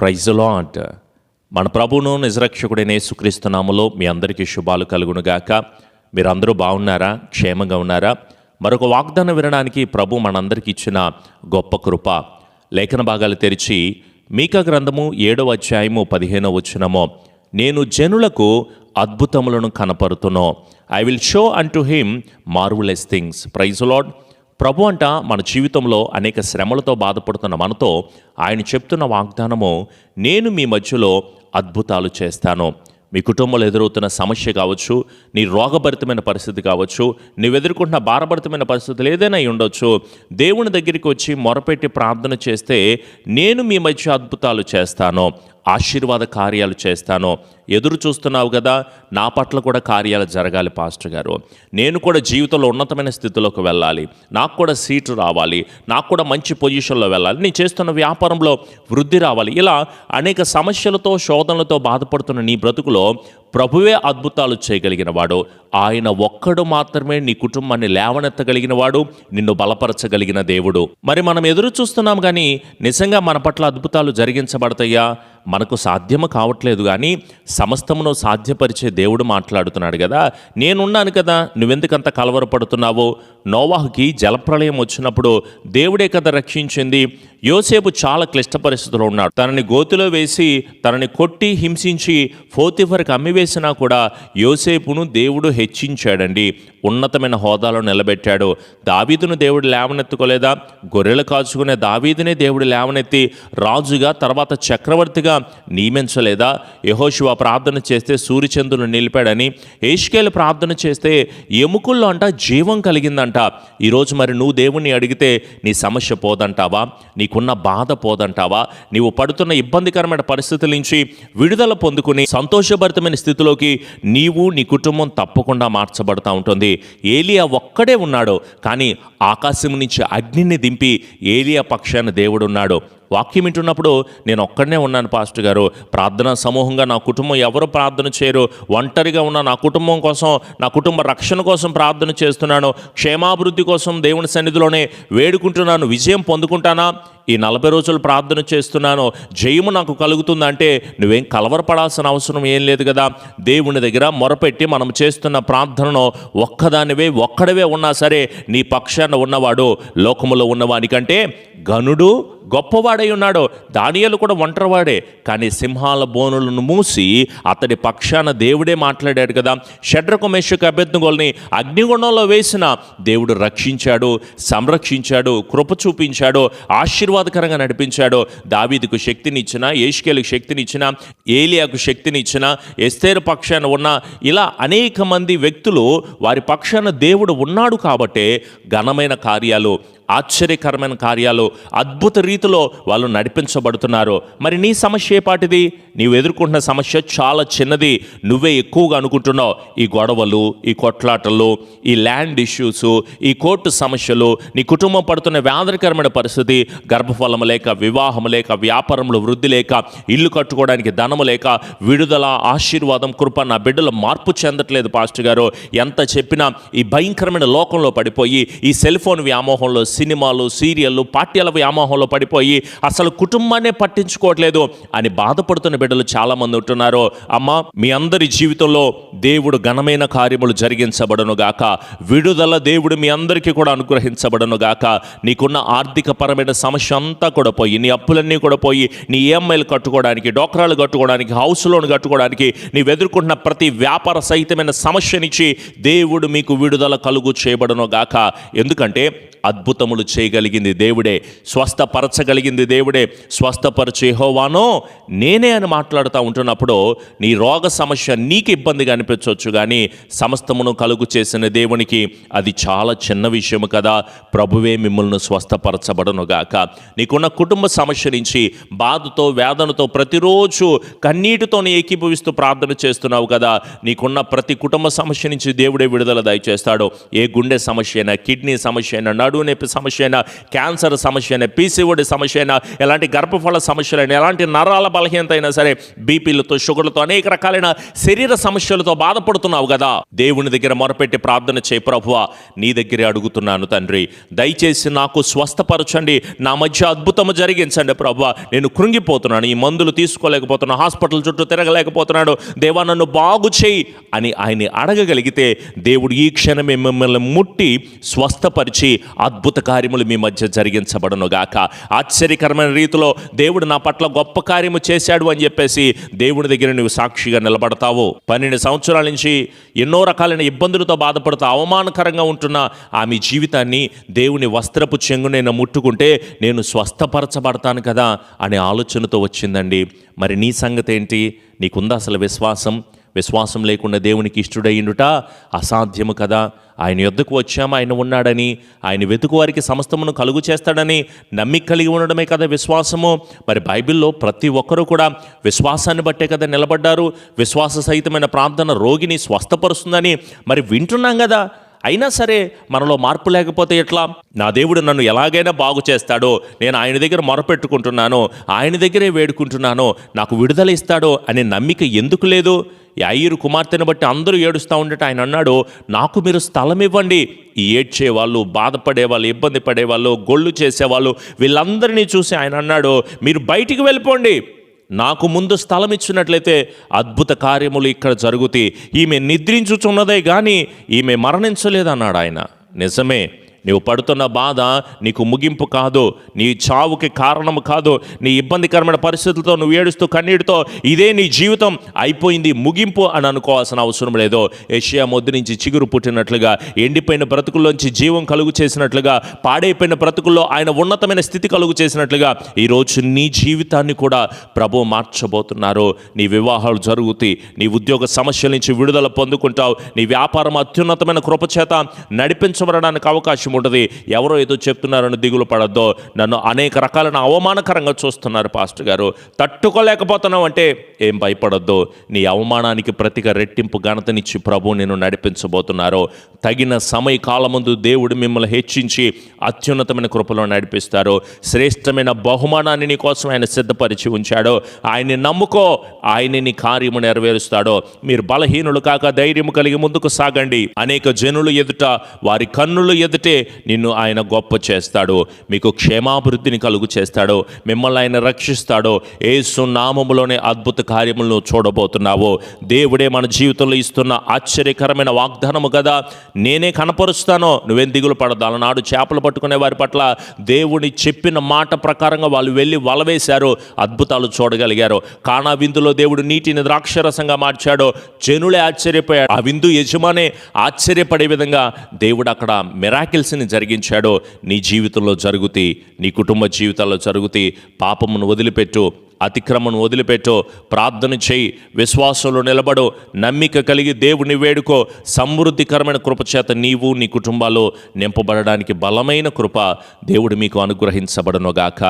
Praise lot మన ప్రభువును నిజరక్షకుడైన యేసుక్రీస్తునామలో మీ అందరికీ శుభాలు కలుగునుగాక. మీరందరూ బాగున్నారా? క్షేమంగా ఉన్నారా? మరొక వాగ్దానం వినడానికి ప్రభు మనందరికి ఇచ్చిన గొప్ప కృప. లేఖన భాగాలు తెరిచి మీక గ్రంథము ఏడవ అధ్యాయము పదిహేనవ వచ్చినమో నేను జనులకు అద్భుతములను కనపరుతునో. I will show unto him marvellous things praise lord ప్రభు అంట మన జీవితంలో అనేక శ్రమలతో బాధపడుతున్న మనతో ఆయన చెప్తున్న వాగ్దానము నేను మీ మధ్యలో అద్భుతాలు చేస్తాను. మీ కుటుంబంలో ఎదురవుతున్న సమస్య కావచ్చు నీ రోగభరితమైన పరిస్థితి కావచ్చు నువ్వు ఎదుర్కొంటున్న భారభరితమైన పరిస్థితులు ఏదైనా అయి ఉండొచ్చు. దేవుని దగ్గరికి వచ్చి మొరపెట్టి ప్రార్థన చేస్తే నేను మీ మధ్య అద్భుతాలు చేస్తాను. ఆశీర్వాద కార్యాలు చేస్తాను? ఎదురు చూస్తున్నావు కదా నా పట్ల కూడా కార్యాలు జరగాలి పాస్టర్ గారు. నేను కూడా జీవితంలో ఉన్నతమైన స్థితిలోకి వెళ్ళాలి. నాకు కూడా సీటు రావాలి. నాకు కూడా మంచి పొజిషన్లో వెళ్ళాలి. నేను చేస్తున్న వ్యాపారంలో వృద్ధి రావాలి. ఇలా అనేక సమస్యలతో శోధనలతో బాధపడుతున్న నీ బ్రతుకులో ప్రభువే అద్భుతాలు చేయగలిగిన వాడు. ఆయన ఒక్కడు మాత్రమే నీ కుటుంబాన్ని లేవనెత్తగలిగిన వాడు నిన్ను బలపరచగలిగిన దేవుడు. మరి మనం ఎదురు చూస్తున్నాం కానీ నిజంగా మన పట్ల అద్భుతాలు జరిగించబడతాయా? మనకు సాధ్యము కావట్లేదు కానీ సమస్తమును సాధ్యపరిచే దేవుడు మాట్లాడుతున్నాడు కదా. నేనున్నాను కదా. నువ్వెందుకంత కలవరపడుతున్నావో? నోవాహుకి జలప్రళయం వచ్చినప్పుడు దేవుడే కదా రక్షించింది. యోసేపు చాలా క్లిష్ట పరిస్థితుల్లో ఉన్నాడు. తనని గోతిలో వేసి తనని కొట్టి హింసించి ఫోతిఫర్కి అమ్మివేసినా కూడా యోసేపును దేవుడు హెచ్చించాడండి. ఉన్నతమైన హోదాలో నిలబెట్టాడు. దావీదును దేవుడు లేవనెత్తుకోలేదా? గొర్రెలు కాచుకునే దావీదునే దేవుడు లేవనెత్తి రాజుగా తర్వాత చక్రవర్తిగా నియమించలేదా? యహోశివ ప్రార్థన చేస్తే సూర్యచంద్రులు నిలిపాడని ఏష్కేలు ప్రార్థన చేస్తే ఎముకల్లో అంట జీవం కలిగిందంట. ఈరోజు మరి నువ్వు దేవుణ్ణి అడిగితే నీ సమస్య పోదంటావా? నీకున్న బాధ పోదంటావా? నీవు పడుతున్న ఇబ్బందికరమైన పరిస్థితుల నుంచి విడుదల పొందుకుని సంతోషభరితమైన స్థితిలోకి నీవు నీ కుటుంబం తప్పకుండా మార్చబడతా ఉంటుంది. ఏలియా ఒక్కడే ఉన్నాడు. కానీ ఆకాశం నుంచి అగ్నిని దింపి ఏలియా పక్షాన దేవుడు ఉన్నాడు. వాక్యం వింటున్నప్పుడు నేను ఒక్కడనే ఉన్నాను పాస్టర్ గారు. ప్రార్థనా సమూహంగా నా కుటుంబం ఎవరు ప్రార్థన చేయరు. ఒంటరిగా ఉన్న నా కుటుంబం కోసం నా కుటుంబ రక్షణ కోసం ప్రార్థన చేస్తున్నాను. క్షేమాభివృద్ధి కోసం దేవుని సన్నిధిలోనే వేడుకుంటున్నాను. విజయం పొందుకుంటానా? ఈ నలభై రోజులు ప్రార్థన చేస్తున్నాను. జయము నాకు కలుగుతుందంటే నువ్వేం కలవరపడాల్సిన అవసరం ఏం లేదు కదా. దేవుని దగ్గర మొరపెట్టి మనం చేస్తున్న ప్రార్థనను ఒక్కదానివే ఒక్కడవే ఉన్నా సరే నీ పక్షాన ఉన్నవాడు లోకములో ఉన్నవానికంటే గనుడు గొప్పవాడై ఉన్నాడో దానియాలు కూడా ఒంటరివాడే. కానీ సింహాల బోనులను మూసి అతడి పక్షాన దేవుడే మాట్లాడాడు కదా. షడ్రకు మేషకు అభ్యర్థుగోల్ని అగ్నిగుణంలో వేసిన దేవుడు రక్షించాడు సంరక్షించాడు కృప చూపించాడు ఆశీర్వాదకరంగా నడిపించాడు. దావీదుకు శక్తినిచ్చిన ఏష్కేలకు శక్తినిచ్చిన ఏలియాకు శక్తినిచ్చిన ఎస్తేరు పక్షాన ఉన్న ఇలా అనేక మంది వ్యక్తులు వారి పక్షాన దేవుడు ఉన్నాడు కాబట్టే ఘనమైన కార్యాలు ఆశ్చర్యకరమైన కార్యాలు అద్భుత రీతిలో వాళ్ళు నడిపించబడుతున్నారు. మరి నీ సమస్య ఏపాటిది నీవు ఎదుర్కొంటున్న సమస్య చాలా చిన్నది. నువ్వే ఎక్కువగా అనుకుంటున్నావు. ఈ గొడవలు ఈ కొట్లాటలు ఈ ల్యాండ్ ఇష్యూస్ ఈ కోర్టు సమస్యలు నీ కుటుంబం పడుతున్న వ్యాధకరమైన పరిస్థితి గర్భఫలం లేక వివాహం లేక వ్యాపారంలో వృద్ధి లేక ఇల్లు కట్టుకోవడానికి ధనము లేక విడుదల ఆశీర్వాదం కృప నా బిడ్డలు మార్పు చెందట్లేదు పాస్టర్ గారు. ఎంత చెప్పినా ఈ భయంకరమైన లోకంలో పడిపోయి ఈ సెల్ ఫోన్ వ్యామోహంలో సినిమాలు సీరియళ్ళు పాఠ్యాల వ్యామోహంలో పడి పడిపోయి అసలు కుటుంబాన్ని పట్టించుకోవట్లేదు అని బాధపడుతున్న బిడ్డలు చాలామంది ఉంటున్నారు. అమ్మ మీ అందరి జీవితంలో దేవుడు ఘనమైన కార్యములు జరిగించబడను గాక. విడుదల దేవుడు మీ అందరికీ కూడా అనుగ్రహించబడను గాక. నీకున్న ఆర్థిక పరమైన సమస్య అంతా కూడా పోయి నీ అప్పులన్నీ కూడా పోయి నీ ఈఎంఐలు కట్టుకోవడానికి డోక్రాలు కట్టుకోవడానికి హౌస్ లోన్ కట్టుకోవడానికి నీవు ఎదుర్కొంటున్న ప్రతి వ్యాపార సహితమైన సమస్యనిచ్చి దేవుడు మీకు విడుదల కలుగు చేయబడను గాక. ఎందుకంటే అద్భుతములు చేయగలిగింది దేవుడే. స్వస్థపరచగలిగింది దేవుడే. స్వస్థపరిచే హోవానో నేనే అని మాట్లాడుతూ ఉంటున్నప్పుడు నీ రోగ సమస్య నీకు ఇబ్బందిగా అనిపించవచ్చు కానీ సమస్తమును కలుగు చేసిన దేవునికి అది చాలా చిన్న విషయము కదా. ప్రభువే మిమ్మల్ని స్వస్థపరచబడనుగాక నీకున్న కుటుంబ సమస్య నుంచి బాధతో వేదనతో ప్రతిరోజు కన్నీటితోనే ఏకీభవిస్తూ ప్రార్థన చేస్తున్నావు కదా. నీకున్న ప్రతి కుటుంబ సమస్య నుంచి దేవుడే విడుదల దయచేస్తాడు. ఏ గుండె సమస్య అయినా కిడ్నీ సమస్య అయినా నడువు నొప్పి సమస్య అయినా క్యాన్సర్ సమస్య అయినా పీసీఓడి సమస్య అయినా ఎలాంటి గర్భఫల సమస్యలైనా ఎలాంటి నరాల బలహీనత అయినా సరే బీపీలతో షుగర్లతో అనేక రకాలైన శరీర సమస్యలతో బాధపడుతున్నావు కదా. దేవుని దగ్గర మొరపెట్టి ప్రార్థన చేయి ప్రభువా. నీ దగ్గరే అడుగుతున్నాను తండ్రి. దయచేసి నాకు స్వస్థపరచండి. నా మధ్య అద్భుతము జరిగించండి ప్రభువా. నేను కృంగిపోతున్నాను. ఈ మందులు తీసుకోలేకపోతున్నాను. హాస్పిటల్ చుట్టూ తిరగలేకపోతున్నాడు. దేవా నన్ను బాగు చేయి అని ఆయన్ని అడగగలిగితే దేవుడు ఈ క్షణమే మిమ్మల్ని ముట్టి స్వస్థపరిచి అద్భుత కార్యములు మీ మధ్య జరిగించబడను గాక ఆశ్చర్యకరమైన రీతిలో దేవుడు నా పట్ల గొప్ప కార్యము చేశాడు అని చెప్పేసి దేవుడి దగ్గర నువ్వు సాక్షిగా నిలబడతావు. పన్నెండు సంవత్సరాల నుంచి ఎన్నో రకాలైన ఇబ్బందులతో బాధపడుతూ అవమానకరంగా ఉంటున్న ఆమె జీవితాన్ని దేవుని వస్త్రపు చెంగు నేను ముట్టుకుంటే నేను స్వస్థపరచబడతాను కదా అనే ఆలోచనతో వచ్చిందండి. మరి నీ సంగతి ఏంటి? నీకుందా అసలు విశ్వాసం? విశ్వాసం లేకుండా దేవునికి ఇష్టడయ్యుట అసాధ్యము కదా. ఆయన యొద్దకు వచ్చాము ఆయన ఉన్నాడని ఆయన వెతుకు వారికి సమస్తమును కలుగు చేస్తాడని నమ్మిక కలిగి ఉండడమే కదా విశ్వాసము. మరి బైబిల్లో ప్రతి ఒక్కరూ కూడా విశ్వాసాన్ని బట్టే కదా నిలబడ్డారు. విశ్వాస సహితమైన ప్రార్థన రోగిని స్వస్థపరుస్తుందని మరి వింటున్నాం కదా. అయినా సరే మనలో మార్పు లేకపోతే ఎట్లా? నా దేవుడు నన్ను ఎలాగైనా బాగు చేస్తాడో నేను ఆయన దగ్గర మొరపెట్టుకుంటున్నాను ఆయన దగ్గరే వేడుకుంటున్నాను నాకు విడుదల ఇస్తాడో అనే నమ్మిక ఎందుకు లేదు? యాయిరు కుమార్తెను బట్టి అందరూ ఏడుస్తూ ఉండట ఆయన అన్నాడు నాకు మీరు స్థలం ఇవ్వండి. ఏడ్చేవాళ్ళు ఏడ్చే వాళ్ళు బాధపడే వాళ్ళు ఇబ్బంది పడేవాళ్ళు గొళ్ళు చేసేవాళ్ళు వీళ్ళందరినీ చూసి ఆయన అన్నాడు మీరు బయటికి వెళ్ళిపోండి. నాకు ముందు స్థలం ఇచ్చినట్లయితే అద్భుత కార్యములు ఇక్కడ జరుగుతాయి ఈమె నిద్రించుచున్నదే కానీ ఈమె మరణించలేదన్నాడు ఆయన నిజమే. నీవు పడుతున్న బాధ నీకు ముగింపు కాదు నీ చావుకి కారణం కాదు నీ ఇబ్బందికరమైన పరిస్థితులతో నువ్వు ఏడుస్తూ కన్నీటితో ఇదే నీ జీవితం అయిపోయింది ముగింపు అని అనుకోవాల్సిన అవసరం లేదు. ఏషియా మొద్దు నుంచి చిగురు పుట్టినట్లుగా ఎండిపోయిన బ్రతుకుల్లోంచి జీవం కలుగు చేసినట్లుగా పాడైపోయిన బ్రతుకుల్లో ఆయన ఉన్నతమైన స్థితి కలుగు చేసినట్లుగా ఈరోజు నీ జీవితాన్ని కూడా ప్రభు మార్చబోతున్నారు. నీ వివాహాలు జరుగుతాయి నీ ఉద్యోగ సమస్యల నుంచి విడుదల పొందుకుంటావు నీ వ్యాపారం అత్యున్నతమైన కృపచేత నడిపించబడడానికి అవకాశం ఉంటుంది. ఎవరో ఏదో చెప్తున్నారని దిగులు పడద్దు. నన్ను అనేక రకాలైన అవమానకరంగా చూస్తున్నారు పాస్టర్ గారు. తట్టుకోలేకపోతున్నావు అంటే ఏం భయపడద్దు. నీ అవమానానికి ప్రతిగా రెట్టింపు ఘనతనిచ్చి ప్రభు నేను నడిపించబోతున్నారు. తగిన సమయ కాలముందు దేవుడు మిమ్మల్ని హెచ్చించి అత్యున్నతమైన కృపలో నడిపిస్తారు. శ్రేష్టమైన బహుమానాన్ని నీ కోసం ఆయన సిద్ధపరిచి ఉంచాడు. ఆయన్ని నమ్ముకో. ఆయన నీ కార్యము నెరవేరుస్తాడో. మీరు బలహీనులు కాక ధైర్యం కలిగి ముందుకు సాగండి. అనేక జనులు ఎదుట వారి కన్నులు ఎదుటే నిన్ను ఆయన గొప్ప చేస్తాడు. మీకు క్షేమాభివృద్ధిని కలుగు చేస్తాడు. మిమ్మల్ని ఆయన రక్షిస్తాడో. ఏసు నామములోనే అద్భుత కార్యములను చూడబోతున్నావు. దేవుడే మన జీవితంలో ఇస్తున్న ఆశ్చర్యకరమైన వాగ్దానము కదా. నేనే కనపరుస్తానో? నువ్వేం దిగులు పడదు నాడు చేపలు పట్టుకునే వారి పట్ల దేవుని చెప్పిన మాట ప్రకారంగా వాళ్ళు వెళ్ళి వలవేశారు అద్భుతాలు చూడగలిగారు. కానా విందులో దేవుడు నీటిని ద్రాక్షరసంగా మార్చాడు. జనులే ఆశ్చర్యపోయాడు ఆ విందు యజమానే ఆశ్చర్యపడే విధంగా దేవుడు అక్కడ మిరాకిల్స్ మిరాకిల్స్ని జరిగించాడు నీ జీవితంలో జరుగుతాయి నీ కుటుంబ జీవితాల్లో జరుగుతాయి పాపమును వదిలిపెట్టు అతిక్రమను వదిలిపెట్టు ప్రార్థన చేయి విశ్వాసంలో నిలబడు నమ్మిక కలిగి దేవుని వేడుకో. సమృద్ధికరమైన కృప చేత నీవు నీ కుటుంబాలు నింపబడడానికి బలమైన కృప దేవుడు మీకు అనుగ్రహించబడనుగాక.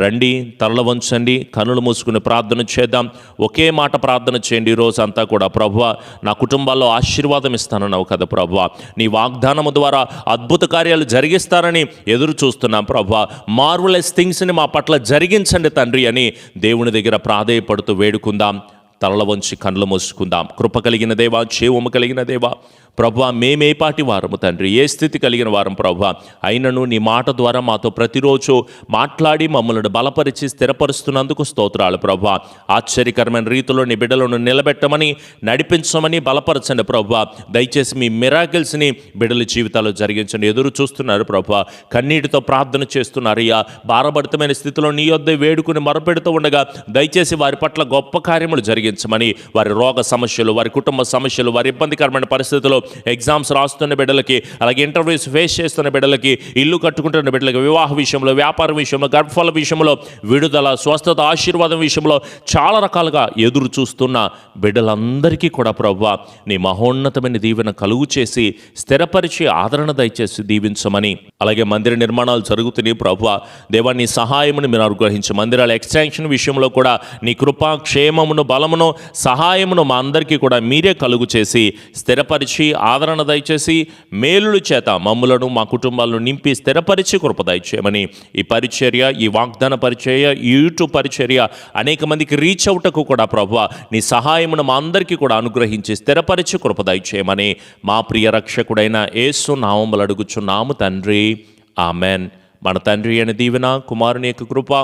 రండి తరల వంచండి కనులు మూసుకుని ప్రార్థన చేద్దాం. ఒకే మాట ప్రార్థన చేయండి ఈరోజు రోజు అంతా కూడా. ప్రభువ నా కుటుంబాల్లో ఆశీర్వాదం ఇస్తానన్నావు కదా ప్రభువ. నీ వాగ్దానము ద్వారా అద్భుత కార్యాలు జరిగిస్తారని ఎదురు చూస్తున్నాం. ప్రభువ మార్వలెస్ థింగ్స్ని మా పట్ల జరిగించండి తండ్రి అని దేవుని దగ్గర ప్రాధేయపడుతూ వేడుకుందాం. తలల వంచి కళ్ళు మూసుకుందాం. కృప కలిగిన దేవా చేవము కలిగిన దేవా ప్రభా మేమేపాటి వారము తండ్రి. ఏ స్థితి కలిగిన వారం ప్రభు? అయినను నీ మాట ద్వారా మాతో ప్రతిరోజు మాట్లాడి మమ్మల్ని బలపరిచి స్థిరపరుస్తున్నందుకు స్తోత్రాలు ప్రభు. ఆశ్చర్యకరమైన రీతిలో నీ బిడ్డలను నిలబెట్టమని నడిపించమని బలపరచండి ప్రభు. దయచేసి మీ మిరాకిల్స్ని బిడ్డల జీవితాల్లో జరిగించండి. ఎదురు చూస్తున్నారు ప్రభా. కన్నీటితో ప్రార్థన చేస్తున్నారు అయ్యా భారభరితమైన స్థితిలో నీ యొద్ద వేడుకుని మరపెడుతూ ఉండగా దయచేసి వారి పట్ల గొప్ప కార్యములు జరిగించమని వారి రోగ సమస్యలు వారి కుటుంబ సమస్యలు వారి ఇబ్బందికరమైన పరిస్థితుల్లో ఎగ్జామ్స్ రాస్తున్న బిడ్డలకి అలాగే ఇంటర్వ్యూస్ ఫేస్ చేస్తున్న బిడ్డలకి ఇల్లు కట్టుకుంటున్న బిడ్డలకి వివాహ విషయంలో వ్యాపారం విషయంలో గర్భఫల విషయంలో విడుదల స్వస్థత ఆశీర్వాదం విషయంలో చాలా రకాలుగా ఎదురు చూస్తున్న బిడ్డలందరికీ కూడా ప్రవ్వ నీ మహోన్నతమైన దీవెన కలుగు చేసి స్థిరపరిచి ఆదరణ దయచేసి దీవించమని. అలాగే మందిర నిర్మాణాలు జరుగుతున్నాయి ప్రవ్వ దేవా నీ సహాయమును మీరు అనుగ్రహించి మందిరాల ఎక్స్టెన్షన్ విషయంలో కూడా నీ కృపా క్షేమమును బలమును సహాయమును మా అందరికీ కూడా మీరే కలుగు చేసి స్థిరపరిచి ఆదరణ దయచేసి మేలులు చేత మమ్ములను మా కుటుంబాలను నింపి స్థిరపరిచి కృప దయచేయమని ఈ పరిచర్య ఈ వాగ్దాన పరిచర్య ఈ యూట్యూబ్ పరిచర్య అనేక మందికి రీచ్ అవుటకు కూడా ప్రభు నీ సహాయమును మా అందరికీ కూడా అనుగ్రహించి స్థిరపరిచి కృప దయచేయమని మా ప్రియ రక్షకుడైన ఏసు నామములు అడుగుచున్నాము తండ్రి. ఆమెన్. మన తండ్రి అని దీవెన కుమారుని యొక్క కృప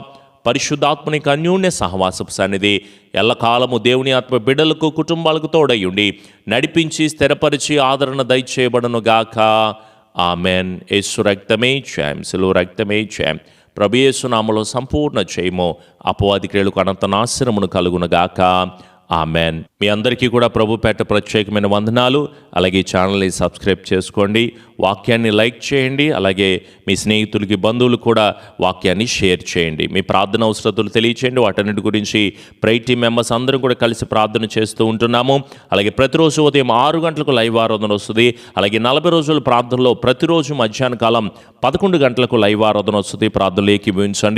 పరిశుద్ధాత్మనికి అన్యోన్య సహవాసపు సన్నిధి. ఎల్లకాలము దేవుని ఆత్మ బిడ్డలకు కుటుంబాలకు తోడయ్యుండి నడిపించి స్థిరపరిచి ఆదరణ దయచేయబడను గాక ఆమెన్. యేసు రక్తమే చేయం సిలువ రక్తమే చేయం ప్రభు యేసు నామలో సంపూర్ణ చేయము అపవాది క్రియలకు అనంత నాశనమును కలుగునగాక. గాక ఆమెన్. మీ అందరికీ కూడా ప్రభు పేట ప్రత్యేకమైన వందనాలు. అలాగే ఛానల్ని సబ్స్క్రైబ్ చేసుకోండి. వాక్యాన్ని లైక్ చేయండి. అలాగే మీ స్నేహితులకి బంధువులు కూడా వాక్యాన్ని షేర్ చేయండి. మీ ప్రార్థన అవసరతలు తెలియచేయండి. వాటన్నిటి గురించి ప్రైటీ టీం మెంబర్స్ అందరం కూడా కలిసి ప్రార్థన చేస్తూ ఉంటున్నాము. అలాగే ప్రతిరోజు ఉదయం ఆరు గంటలకు లైవ్ ఆరాధన వస్తుంది. అలాగే నలభై రోజుల ప్రార్థనలో ప్రతిరోజు మధ్యాహ్న కాలం పదకొండు గంటలకు లైవ్ ఆరాధన వస్తుంది. ప్రార్థనలు ఏకీభవించండి